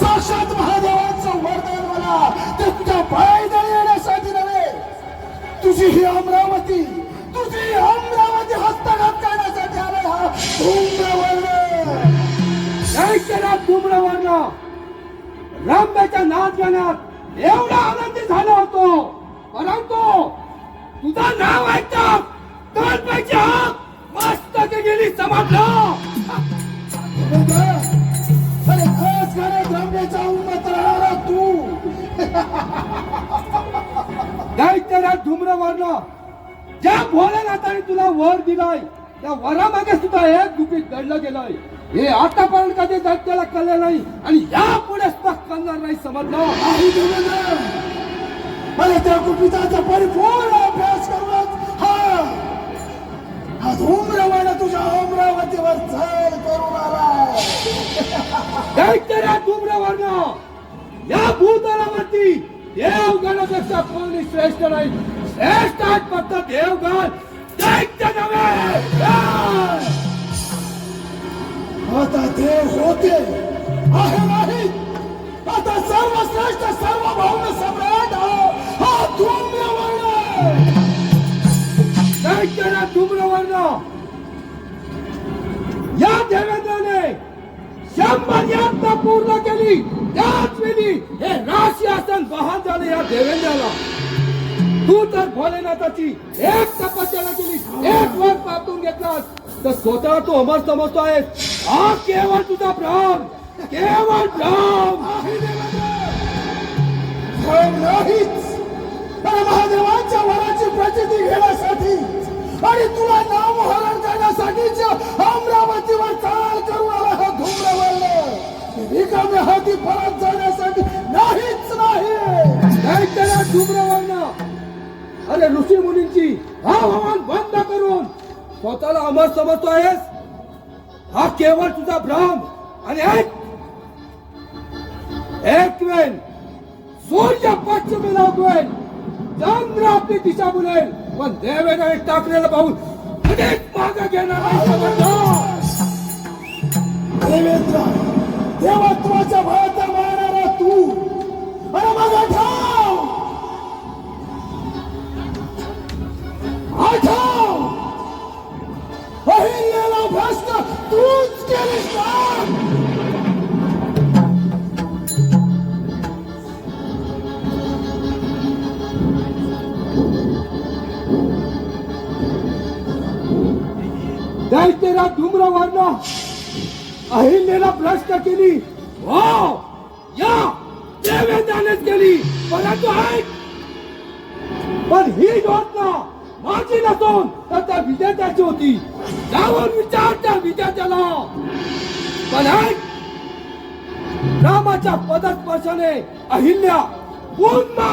साक्षात महादेवांचं वरदान मला तितक्या पायदळी येण्यासाठी नव्हे. तुझी ही अमरावती तुझी अमरावती हस्तगत करण्यासाठी आलाय हा धूम्रवर्ण दैत्यराज धूम्रवर्ण रंब्याच्या नाच गाण्यात एवढा आनंदी झाला होतो. परंतु तुझं नाव ऐकतात दोन पैकी मस्त गेली समजलं? खरंच खरंच रंगेच्या उन्मत राहणारा तू. दैत्यराज धूम्रवर्ण ज्या भोलेनाथाने तुला वर दिलाय त्या वरामागे सुद्धा एक गुपित दडलं गेलंय. हे आतापर्यंत कधी दैत्याला कळलं नाही आणि यापुढे स्पष्ट करणार नाही समजलं. मला त्या गुपिताचा परिपूर्ण अभ्यास करूनच भूतलावरती देवगणापेक्षा कोणी श्रेष्ठ नाही. श्रेष्ठ आहेत फक्त देवगण दैत्य नव्हे. आता देव होते. आहे नाही. आता सर्वश्रेष्ठ सर्वभौम सम्राट हा- हा धूम्रवर्ण. दैत्यराज धूम्रवर्ण. या देवेंद्राने शंभर पूर्ण केली. त्याच वेळी हे राशी आसन बहाल झाले या देवेंद्राला. तू तर भोलेनाथाची एक तपश्चर्या केली एक वर पातून घेतलास. तर स्वतः तू अमर समजतो आहे हा केवळ तुझा भ्रम. केवळ भ्रम. नाहीच. महादेवांच्या वराची प्रचिती घेण्यासाठी आणि तुला नामहरण करण्यासाठीच्या हाती परत जाण्यासाठी नाहीच नाही. दैत्यराज धूम्रवर्ण अरे ऋषी मुलींची हवामान बंद करून स्वतःला अमर समजतो आहेस हा केवळ तुझा भ्रम. आणि एक एक वेळ सूर्य पश्चिमेला लागवेल. चंद्र आपली दिशा बुलेल. पण देवेने टाकलेलं पाहून कधीच मागे घेणार. आठव अहिल्याला भ्रष्ट तूच केलीस ना दैत्यराज धूम्रवर्ण अहिल्याला भ्रष्ट केली हो या देवेंद्रानेच केली परंतु ऐक पण ही घटना माझी नसून तर त्या विजेत्याची होती. त्यावर विचार त्या विजेत्याला. पण ऐक रामाच्या पदस्पर्शाने अहिल्या पूर्ण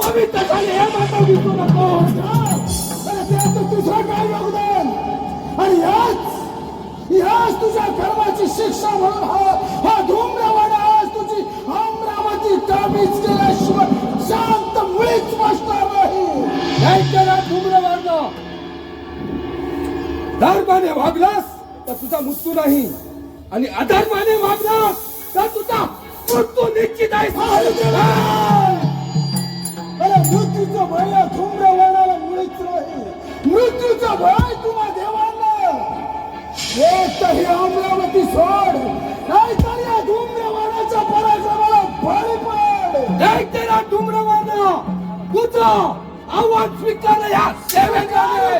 पवित्र झाले हे मात्र विसरू नको. अरे तुझं काय योगदान आणि याच याच तुझ्या कर्माची शिक्षा म्हणून हा हा धूम्रवाडा धर्माने वागलास तर तुझा मृत्यू नाही. आणि अधर्माने वागलास तर तुझा मृत्यू निश्चित आहे. मृत्यूचं भय धुम्र धूम्रवाडाला मुळीच नाही मृत्यूचं भय तुम्हा देवाला. एक तर ही अमरावती सोड. नाहीतर या धूम्रवाडाच्या पराक्रमाला बळी पड. दैत्यराज धूम्रवर्ण तुझं आव्हान स्वीकार या देवेंद्राने